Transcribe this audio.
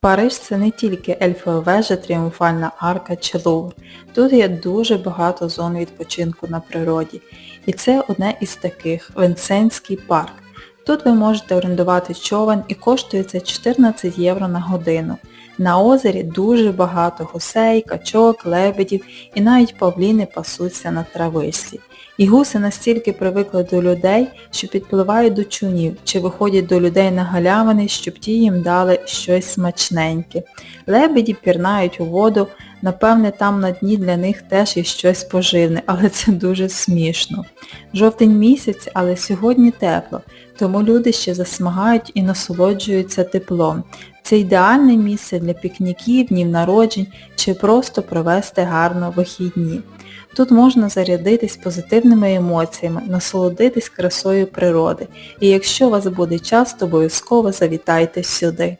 Париж це не тільки ельфова вежа, тріумфальна арка чи Лувр. Тут є дуже багато зон відпочинку на природі. І це одне із таких – Венсенський парк. Тут ви можете орендувати човен і коштує це 14 євро на годину. На озері дуже багато гусей, качок, лебедів і навіть павліни пасуться на травичці. І гуси настільки привикли до людей, що підпливають до чунів чи виходять до людей на галявини, щоб ті їм дали щось смачненьке. Лебеді пірнають у воду, напевне там на дні для них теж є щось поживне, але це дуже смішно. Жовтень місяць, але сьогодні тепло, тому люди ще засмагають і насолоджуються теплом. Це ідеальне місце для пікніків, днів народжень чи просто провести гарно вихідні. Тут можна зарядитись позитивними емоціями, насолодитись красою природи. І якщо у вас буде час, то обов'язково завітайте сюди.